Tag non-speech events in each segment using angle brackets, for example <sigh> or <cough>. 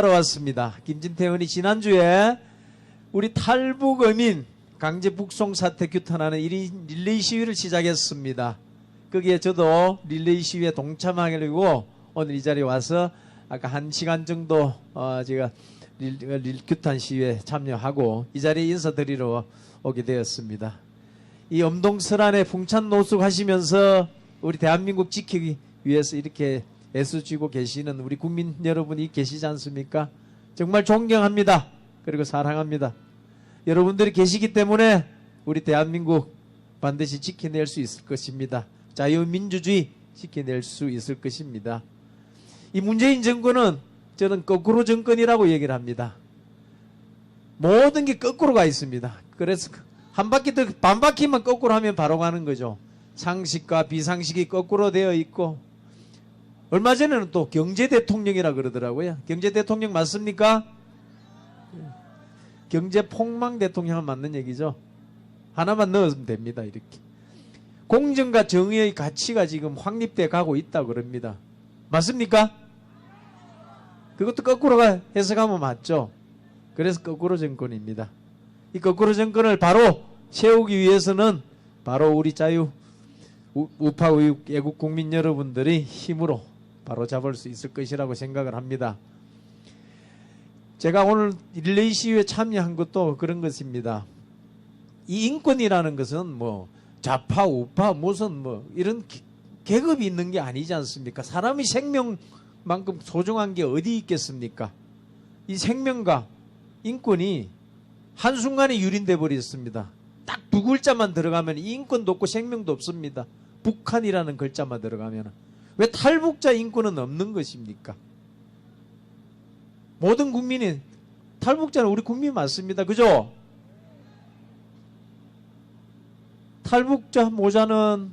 따라왔습니다. 김진태 의원이 지난주에 우리 탈북 어민 강제 북송 사태 규탄하는 1인 릴레이 시위를 시작했습니다. 거기에 저도 릴레이 시위에 동참하려고 오늘 이 자리에 와서 아까 한 시간 정도 어 제가 릴, 릴- 규탄 시위에 참여하고 이 자리에 인사드리러 오게 되었습니다. 이 엄동설안에 풍찬 노숙하시면서 우리 대한민국 지키기 위해서 이렇게 애써주고 계시는 우리 국민 여러분이 계시지 않습니까? 정말 존경합니다. 그리고 사랑합니다. 여러분들이 계시기 때문에 우리 대한민국 반드시 지켜낼 수 있을 것입니다. 자유민주주의 지켜낼 수 있을 것입니다. 이 문재인 정권은 저는 거꾸로 정권이라고 얘기를 합니다. 모든 게 거꾸로 가 있습니다. 그래서 한 바퀴 더, 반 바퀴만 거꾸로 하면 바로 가는 거죠. 상식과 비상식이 거꾸로 되어 있고, 얼마 전에는 또 경제 대통령이라 그러더라고요. 경제 대통령 맞습니까? 경제 폭망 대통령은 맞는 얘기죠. 하나만 넣으면 됩니다. 이렇게. 공정과 정의의 가치가 지금 확립돼 가고 있다고 그럽니다. 맞습니까? 그것도 거꾸로 가- 해석하면 맞죠. 그래서 거꾸로 정권입니다. 이 거꾸로 정권을 바로 세우기 위해서는 바로 우리 자유 우- 우파 우익 애국 국민 여러분들이 힘으로 바로 잡을 수 있을 것이라고 생각을 합니다. 제가 오늘 릴레이 시위에 참여한 것도 그런 것입니다. 이 인권이라는 것은 뭐 좌파 우파 무슨 뭐 이런 기- 계급이 있는 게 아니지 않습니까? 사람의 생명만큼 소중한 게 어디 있겠습니까? 이 생명과 인권이 한순간에 유린돼 버렸습니다. 딱 두 글자만 들어가면 인권도 없고 생명도 없습니다. 북한이라는 글자만 들어가면 왜 탈북자 인권은 없는 것입니까? 모든 국민이 탈북자는 우리 국민 맞습니다. 그죠? 탈북자 모자는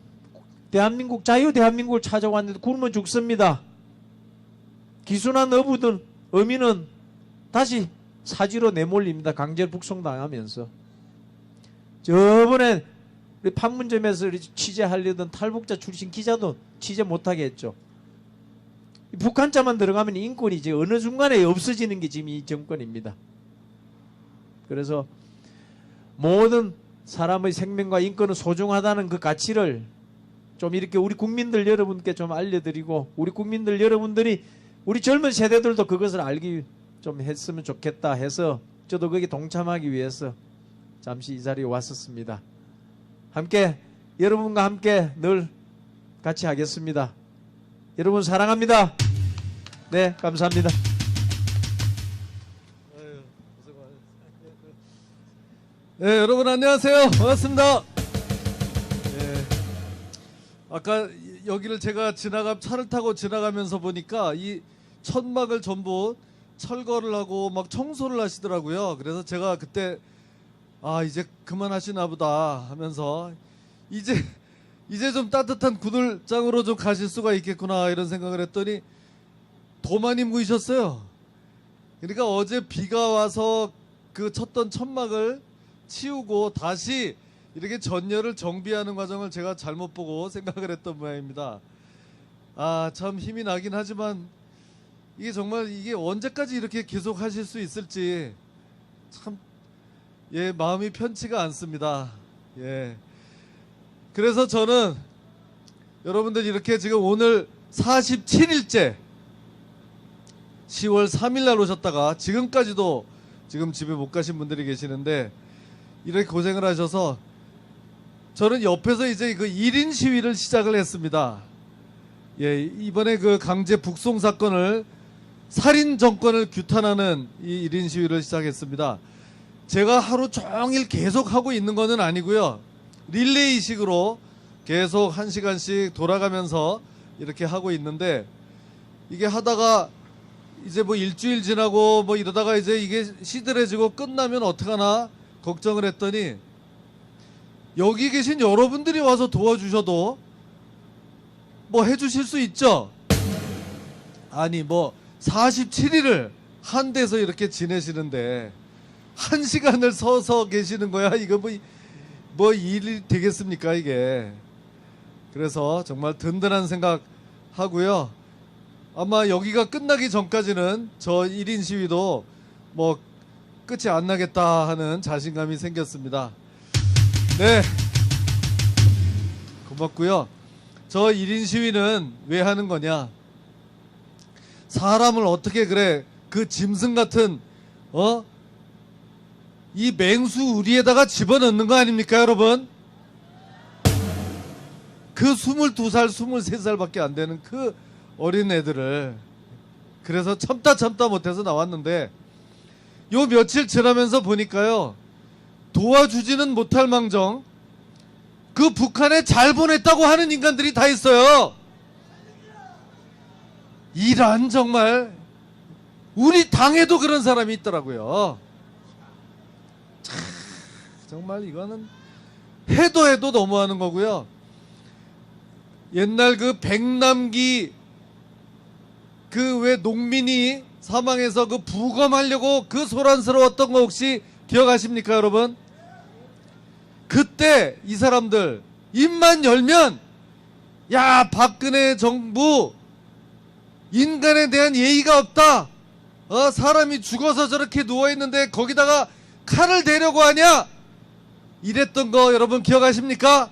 대한민국 자유 대한민국을 찾아왔는데 굶어 죽습니다. 기순한 어부들 어민은 다시 사지로 내몰립니다. 강제 북송당하면서. 저번에 우리 판문점에서 취재하려던 탈북자 출신 기자도 취재 못하게 했죠. 이 북한자만 들어가면 인권이 이제 어느 순간에 없어지는 게 지금 이 정권입니다. 그래서 모든 사람의 생명과 인권은 소중하다는 그 가치를 좀 이렇게 우리 국민들 여러분께 좀 알려드리고 우리 국민들 여러분들이 우리 젊은 세대들도 그것을 알기 좀 했으면 좋겠다 해서 저도 거기 동참하기 위해서 잠시 이 자리에 왔었습니다. 함께 여러분과 함께 늘 같이 하겠습니다. 여러분 사랑합니다. 네, 감사합니다. 네, 여러분 안녕하세요. 반갑습니다. 예, 아까 여기를 제가 지나가 차를 타고 지나가면서 보니까 이 천막을 전부 철거를 하고 막 청소를 하시더라고요. 그래서 제가 그때 아 이제 그만하시나 보다 하면서 이제 이제 좀 따뜻한 구들장으로 좀 가실 수가 있겠구나 이런 생각을 했더니 더 많이 모이셨어요. 그러니까 어제 비가 와서 그 쳤던 천막을 치우고 다시 이렇게 전열을 정비하는 과정을 제가 잘못 보고 생각을 했던 모양입니다. 아, 참 힘이 나긴 하지만 이게 정말 이게 언제까지 이렇게 계속 하실 수 있을지 참, 예, 마음이 편치가 않습니다. 예. 그래서 저는 여러분들 이렇게 지금 오늘 47일째 10월 3일 날 오셨다가 지금까지도 지금 집에 못 가신 분들이 계시는데 이렇게 고생을 하셔서 저는 옆에서 이제 그 1인 시위를 시작을 했습니다. 예, 이번에 그 강제 북송 사건을 살인 정권을 규탄하는 이 1인 시위를 시작했습니다. 제가 하루 종일 계속 하고 있는 거는 아니고요. 릴레이식으로 계속 한 시간씩 돌아가면서 이렇게 하고 있는데 이게 하다가 이제 뭐 일주일 지나고 뭐 이러다가 이제 이게 시들해지고 끝나면 어떡하나 걱정을 했더니 여기 계신 여러분들이 와서 도와주셔도 뭐 해주실 수 있죠? 아니 뭐 47일을 한 데서 이렇게 지내시는데 한 시간을 서서 계시는 거야 이거 뭐, 뭐 일이 되겠습니까 이게 그래서 정말 든든한 생각 하고요 아마 여기가 끝나기 전까지는 저 1인 시위도 뭐 끝이 안 나겠다 하는 자신감이 생겼습니다. 네. 고맙고요. 저 1인 시위는 왜 하는 거냐? 사람을 어떻게 그래 그 짐승 같은 어? 이 맹수 우리에다가 집어넣는 거 아닙니까, 여러분? 그 22살, 23살밖에 안 되는 그 어린 애들을 그래서 참다 참다 못해서 나왔는데 요 며칠 지나면서 보니까요 도와주지는 못할 망정 그 북한에 잘 보냈다고 하는 인간들이 다 있어요. 이란 정말 우리 당에도 그런 사람이 있더라고요. 참, 정말 이거는 해도 해도 너무하는 거고요. 옛날 그 백남기 그 왜 농민이 사망해서 그 부검하려고 그 소란스러웠던 거 혹시 기억하십니까 여러분? 그때 이 사람들 입만 열면 야 박근혜 정부 인간에 대한 예의가 없다. 어 사람이 죽어서 저렇게 누워 있는데 거기다가 칼을 대려고 하냐? 이랬던 거 여러분 기억하십니까?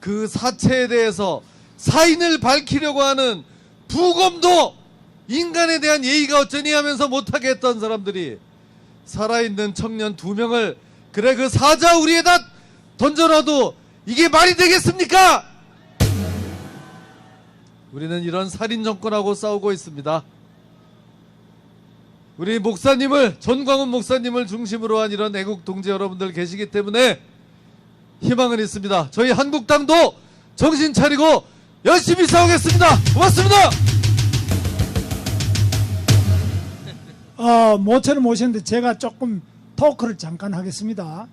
그 사체에 대해서 사인을 밝히려고 하는 부검도 인간에 대한 예의가 어쩌니 하면서 못하게 했던 사람들이 살아있는 청년 두 명을 그래 그 사자 우리에다 던져놔도 이게 말이 되겠습니까? 우리는 이런 살인 정권하고 싸우고 있습니다. 우리 목사님을 전광훈 목사님을 중심으로 한 이런 애국 동지 여러분들 계시기 때문에 희망은 있습니다. 저희 한국당도 정신 차리고 열심히 싸우겠습니다. 고맙습니다. 어, 모처럼 오셨는데 제가 조금 토크를 잠깐 하겠습니다.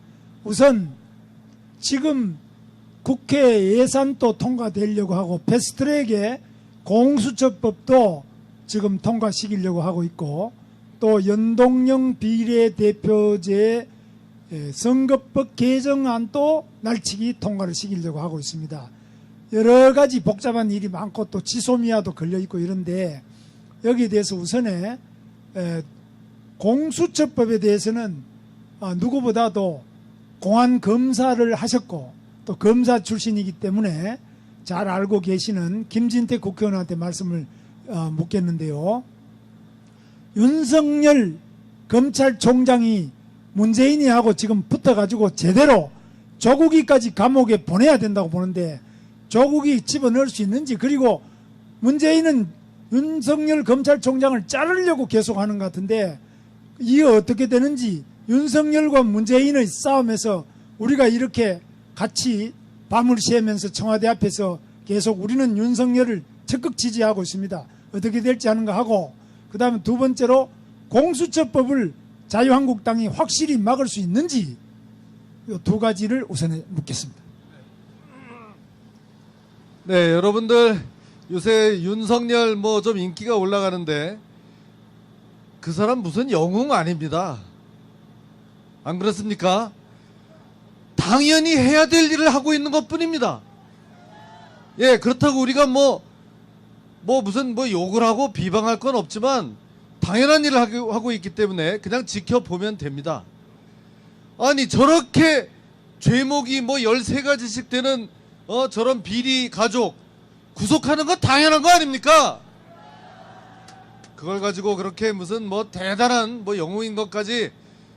우선 지금 국회 예산도 통과되려고 하고 패스트트랙에 공수처법도 지금 통과시키려고 하고 있고 또 연동형 비례대표제 에, 선거법 개정안도 날치기 통과를 시키려고 하고 있습니다. 여러 가지 복잡한 일이 많고 또 지소미아도 걸려 있고 이런데 여기에 대해서 우선에 에, 공수처법에 대해서는 아, 누구보다도 공안 검사를 하셨고 또 검사 출신이기 때문에 잘 알고 계시는 김진태 국회의원한테 말씀을 어, 묻겠는데요. 윤석열 검찰총장이 문재인이 하고 지금 붙어가지고 제대로 조국이까지 감옥에 보내야 된다고 보는데 조국이 집어넣을 수 있는지 그리고 문재인은 윤석열 검찰총장을 자르려고 계속 하는 것 같은데 이게 어떻게 되는지 윤석열과 문재인의 싸움에서 우리가 이렇게 같이 밤을 새면서 청와대 앞에서 계속 우리는 윤석열을 적극 지지하고 있습니다. 어떻게 될지 하는 거 하고 그 다음에 두 번째로 공수처법을 자유한국당이 확실히 막을 수 있는지 이 두 가지를 우선에 묻겠습니다. 네, 여러분들 요새 윤석열 뭐 좀 인기가 올라가는데 그 사람 무슨 영웅 아닙니다. 안 그렇습니까? 당연히 해야 될 일을 하고 있는 것 뿐입니다. 예, 그렇다고 우리가 뭐, 뭐 무슨 뭐 욕을 하고 비방할 건 없지만 당연한 일을 하고 있기 때문에 그냥 지켜보면 됩니다. 아니, 저렇게 죄목이 뭐 13가지씩 되는 어, 저런 비리 가족 구속하는 건 당연한 거 아닙니까? 그걸 가지고 그렇게 무슨 뭐 대단한 뭐 영웅인 것까지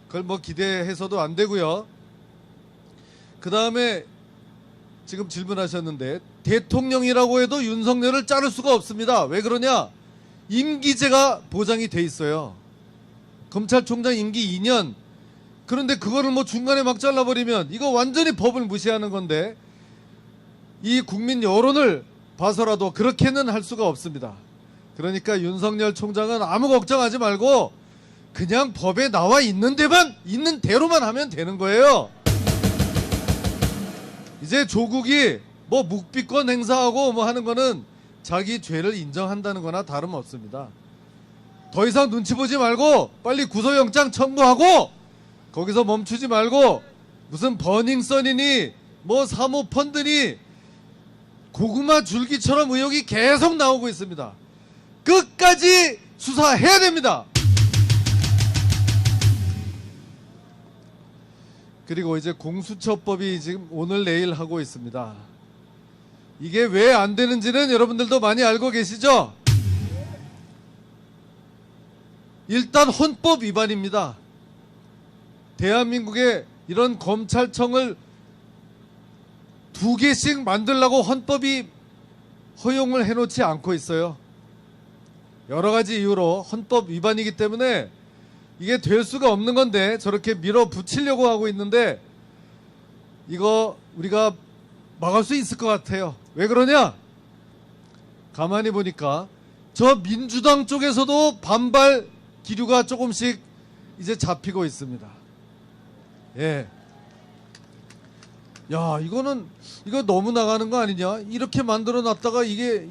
그걸 뭐 기대해서도 안 되고요. 그 다음에 지금 질문하셨는데 대통령이라고 해도 윤석열을 자를 수가 없습니다. 왜 그러냐? 임기제가 보장이 돼 있어요. 검찰총장 임기 2년. 그런데 그거를 뭐 중간에 막 잘라버리면 이거 완전히 법을 무시하는 건데 이 국민 여론을 봐서라도 그렇게는 할 수가 없습니다. 그러니까 윤석열 총장은 아무 걱정하지 말고 그냥 법에 나와 있는 데만 있는 대로만 하면 되는 거예요. 이제 조국이 뭐 묵비권 행사하고 뭐 하는 거는 자기 죄를 인정한다는 거나 다름없습니다. 더 이상 눈치 보지 말고 빨리 구속영장 청구하고 거기서 멈추지 말고 무슨 버닝썬이니 뭐 사모펀드니 고구마 줄기처럼 의혹이 계속 나오고 있습니다. 끝까지 수사해야 됩니다. 그리고 이제 공수처법이 지금 오늘 내일 하고 있습니다. 이게 왜 안 되는지는 여러분들도 많이 알고 계시죠? 일단 헌법 위반입니다. 대한민국에 이런 검찰청을 두 개씩 만들라고 헌법이 허용을 해놓지 않고 있어요. 여러 가지 이유로 헌법 위반이기 때문에 이게 될 수가 없는 건데 저렇게 밀어붙이려고 하고 있는데 이거 우리가 막을 수 있을 것 같아요. 왜 그러냐? 가만히 보니까 저 민주당 쪽에서도 반발 기류가 조금씩 이제 잡히고 있습니다. 예. 야, 이거는 이거 너무 나가는 거 아니냐? 이렇게 만들어 놨다가 이게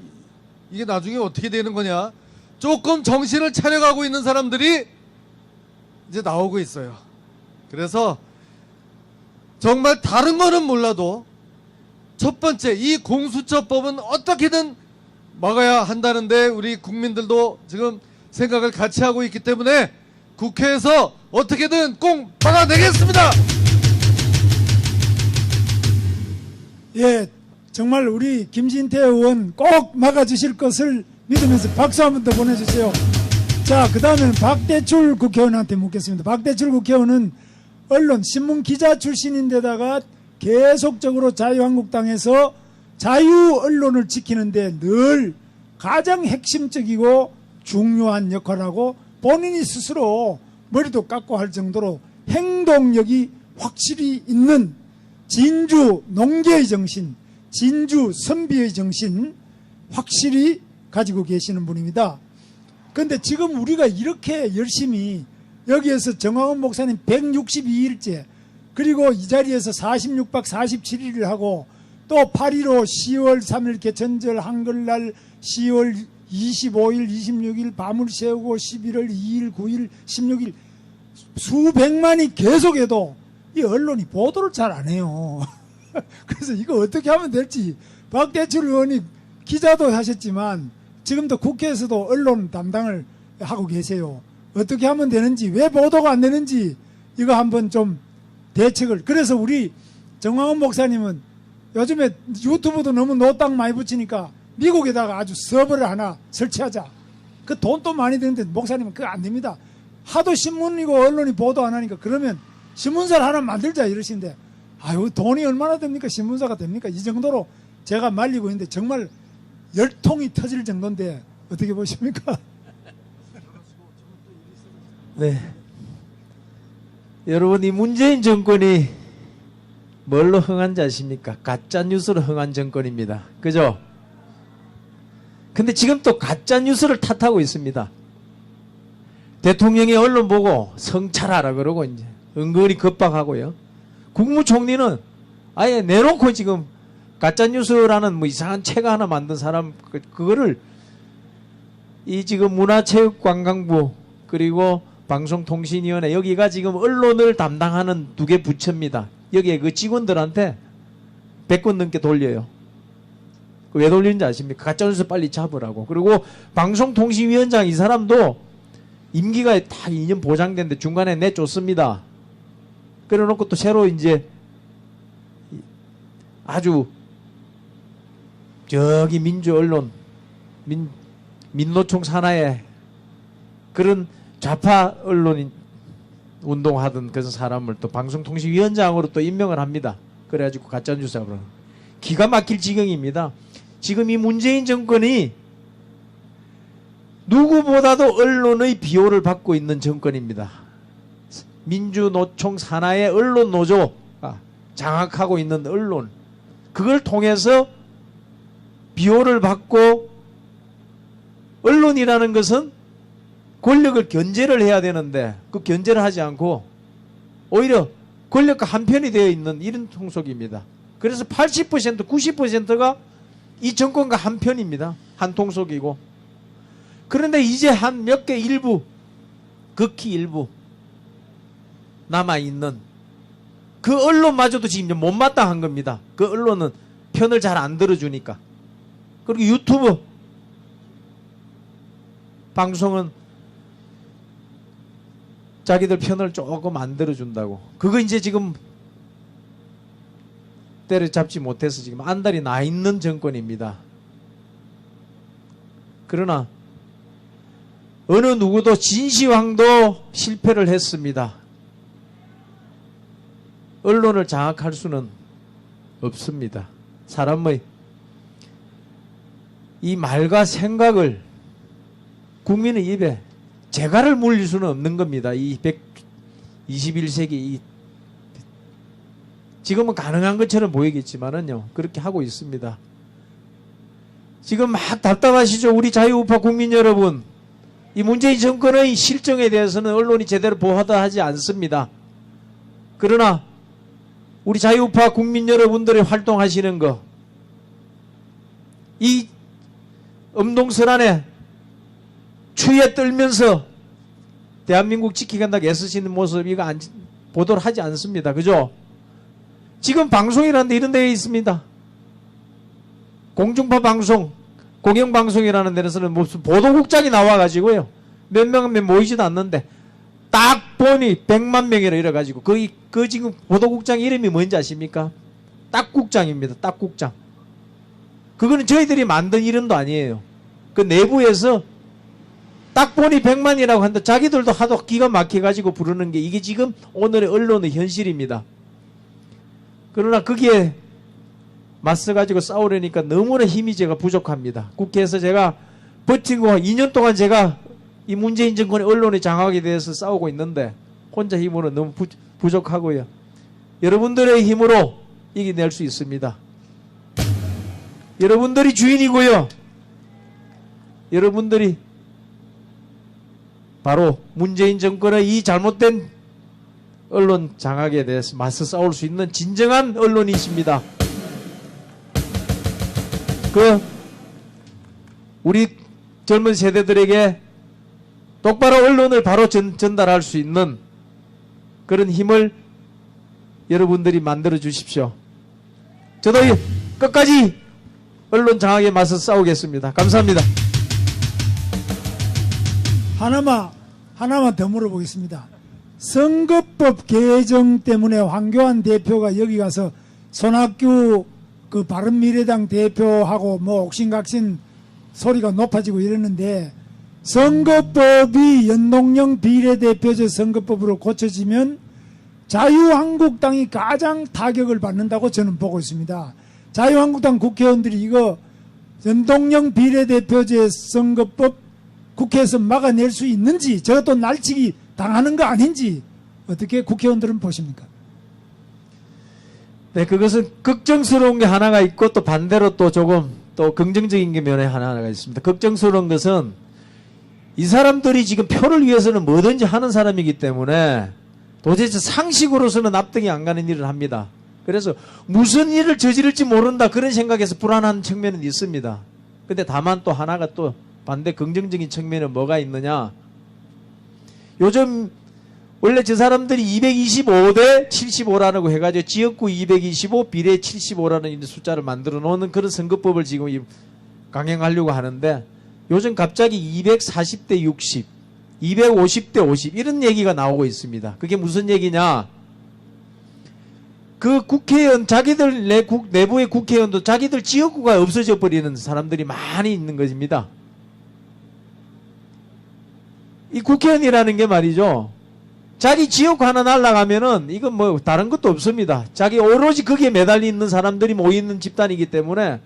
이게 나중에 어떻게 되는 거냐? 조금 정신을 차려가고 있는 사람들이 이제 나오고 있어요. 그래서 정말 다른 거는 몰라도 첫 번째 이 공수처법은 어떻게든 막아야 한다는데 우리 국민들도 지금 생각을 같이 하고 있기 때문에 국회에서 어떻게든 꼭 막아내겠습니다. 예, 정말 우리 김진태 의원 꼭 막아주실 것을 믿으면서 박수 한 번 더 보내주세요. 자, 그 다음에는 박대출 국회의원한테 묻겠습니다. 박대출 국회의원은 언론, 신문 기자 출신인데다가 계속적으로 자유한국당에서 자유 언론을 지키는데 늘 가장 핵심적이고 중요한 역할하고 본인이 스스로 머리도 깎고 할 정도로 행동력이 확실히 있는 진주 농계의 정신, 진주 선비의 정신 확실히 가지고 계시는 분입니다. 근데 지금 우리가 이렇게 열심히 여기에서 정황원 목사님 162일째 그리고 이 자리에서 46박 47일을 하고 또 8.15 10월 3일 개천절 한글날 10월 25일 26일 밤을 새우고 11월 2일 9일 16일 수백만이 계속해도 이 언론이 보도를 잘 안 해요. <laughs> 그래서 이거 어떻게 하면 될지 박대출 의원이 기자도 하셨지만 지금도 국회에서도 언론 담당을 하고 계세요. 어떻게 하면 되는지 왜 보도가 안 되는지 이거 한번 좀 대책을 그래서 우리 정황원 목사님은 요즘에 유튜브도 너무 노땅 많이 붙이니까 미국에다가 아주 서버를 하나 설치하자. 그 돈도 많이 드는데 목사님은 그거 안 됩니다. 하도 신문이고 언론이 보도 안 하니까 그러면 신문사를 하나 만들자 이러시는데 아유 돈이 얼마나 됩니까 신문사가 됩니까 이 정도로 제가 말리고 있는데 정말 열통이 터질 정도인데 어떻게 보십니까? <laughs> 네. 여러분, 이 문재인 정권이 뭘로 흥한 자십니까? 가짜 뉴스로 흥한 정권입니다. 그죠? 근데 지금 또 가짜 뉴스를 탓하고 있습니다. 대통령이 언론 보고 성찰하라 그러고 이제 은근히 겁박하고요. 국무총리는 아예 내놓고 지금 가짜 뉴스라는 뭐 이상한 책 하나 만든 사람 그- 그거를 이 지금 문화체육관광부 그리고 방송통신위원회 여기가 지금 언론을 담당하는 두 개 부처입니다. 여기에 그 직원들한테 100건 넘게 돌려요. 그왜 돌리는지 아십니까? 가짜뉴스 빨리 잡으라고. 그리고 방송통신위원장 이 사람도 임기가 다 2년 보장됐는데 중간에 내쫓습니다. 그래 놓고 또 새로 이제 아주 저기 민주 언론 민 민노총 산하에 그런 좌파 언론인 운동하던 그런 사람을 또 방송통신위원장으로 또 임명을 합니다. 그래가지고 가짜뉴스가 그러 기가 막힐 지경입니다. 지금 이 문재인 정권이 누구보다도 언론의 비호를 받고 있는 정권입니다. 민주노총 산하의 언론 노조가 장악하고 있는 언론 그걸 통해서 비호를 받고 언론이라는 것은 권력을 견제를 해야 되는데 그 견제를 하지 않고 오히려 권력과 한편이 되어 있는 이런 통속입니다. 그래서 80% 90%가 이 정권과 한편입니다. 한 통속이고 그런데 이제 한 몇 개 일부 극히 일부 남아 있는 그 언론마저도 지금 못마땅한 겁니다. 그 언론은 편을 잘 안 들어주니까 그리고 유튜브 방송은 자기들 편을 조금 만들어 준다고. 그거 이제 지금 때려잡지 못해서 지금 안달이 나 있는 정권입니다. 그러나 어느 누구도 진시황도 실패를 했습니다. 언론을 장악할 수는 없습니다. 사람의 이 말과 생각을 국민의 입에 재갈을 물릴 수는 없는 겁니다. 이 121세기 이 지금은 가능한 것처럼 보이겠지만은요. 그렇게 하고 있습니다. 지금 막 답답하시죠? 우리 자유우파 국민 여러분. 이 문재인 정권의 실정에 대해서는 언론이 제대로 보호하다 하지 않습니다. 그러나 우리 자유우파 국민 여러분들이 활동하시는 거, 이 엄동설안에 추위에 떨면서 대한민국 지키겠다고 애쓰시는 모습 이거 안, 보도를 하지 않습니다. 그죠? 지금 방송이라는 데 이런 데에 있습니다. 공중파 방송, 공영방송이라는 데서는 무슨 보도국장이 나와가지고요. 몇 명은 모이지도 않는데 딱 보니 100만 명이라 이래가지고 그, 그 지금 보도국장 이름이 뭔지 아십니까? 딱국장입니다. 딱국장. 그거는 저희들이 만든 이름도 아니에요. 그 내부에서 딱 보니 100만이라고 한다. 자기들도 하도 기가 막혀가지고 부르는 게 이게 지금 오늘의 언론의 현실입니다. 그러나 거기에 맞서가지고 싸우려니까 너무나 힘이 제가 부족합니다. 국회에서 제가 버티고 2년 동안 제가 이 문재인 정권의 언론의 장악에 대해서 싸우고 있는데 혼자 힘으로 너무 부, 부족하고요. 여러분들의 힘으로 이겨낼 수 있습니다. 여러분들이 주인이고요. 여러분들이 바로 문재인 정권의 이 잘못된 언론 장악에 대해서 맞서 싸울 수 있는 진정한 언론이십니다. 그 우리 젊은 세대들에게 똑바로 언론을 바로 전, 전달할 수 있는 그런 힘을 여러분들이 만들어 주십시오. 저도 이 끝까지 언론 장악에 맞서 싸우겠습니다. 감사합니다. 하나만 하나만 더 물어보겠습니다. 선거법 개정 때문에 황교안 대표가 여기 가서 손학규 그 바른미래당 대표하고 뭐 옥신각신 소리가 높아지고 이러는데 선거법이 연동형 비례대표제 선거법으로 고쳐지면 자유한국당이 가장 타격을 받는다고 저는 보고 있습니다. 자유한국당 국회의원들이 이거 연동형 비례대표제 선거법 국회에서 막아낼 수 있는지 저것도 날치기 당하는 거 아닌지 어떻게 국회의원들은 보십니까? 네, 그것은 걱정스러운 게 하나가 있고 또 반대로 또 조금 또 긍정적인 게 면에 하나가 있습니다. 걱정스러운 것은 이 사람들이 지금 표를 위해서는 뭐든지 하는 사람이기 때문에 도대체 상식으로서는 납득이 안 가는 일을 합니다. 그래서 무슨 일을 저지를지 모른다 그런 생각에서 불안한 측면은 있습니다. 근데 다만 또 하나가 또 반대 긍정적인 측면은 뭐가 있느냐? 요즘 원래 저 사람들이 225대 75라고 해가지고 지역구 225 비례 75라는 숫자를 만들어 놓는 그런 선거법을 지금 이- 강행하려고 하는데 요즘 갑자기 240대 60, 250대 50 이런 얘기가 나오고 있습니다. 그게 무슨 얘기냐? 그 국회의원 자기들 내 국, 내부의 국회의원도 자기들 지역구가 없어져 버리는 사람들이 많이 있는 것입니다. 이 국회의원이라는 게 말이죠. 자기 지역 하나 날라가면은 이건 뭐 다른 것도 없습니다. 자기 오로지 거기에 매달려 있는 사람들이 모여 있는 집단이기 때문에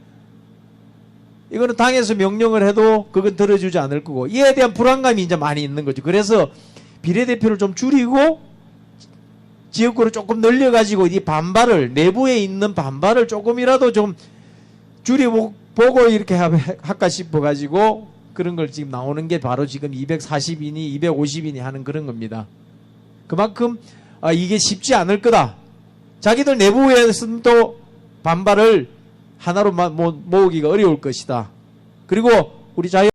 이거는 당에서 명령을 해도 그건 들어주지 않을 거고 이에 대한 불안감이 이제 많이 있는 거죠. 그래서 비례대표를 좀 줄이고 지역구를 조금 늘려가지고 이 반발을 내부에 있는 반발을 조금이라도 좀 줄여보고 이렇게 하- 할까 싶어가지고 그런 걸 지금 나오는 게 바로 지금 240인이 250인이 하는 그런 겁니다. 그만큼 아, 이게 쉽지 않을 거다. 자기들 내부에서는 또 반발을 하나로 모으기가 어려울 것이다. 그리고 우리 자유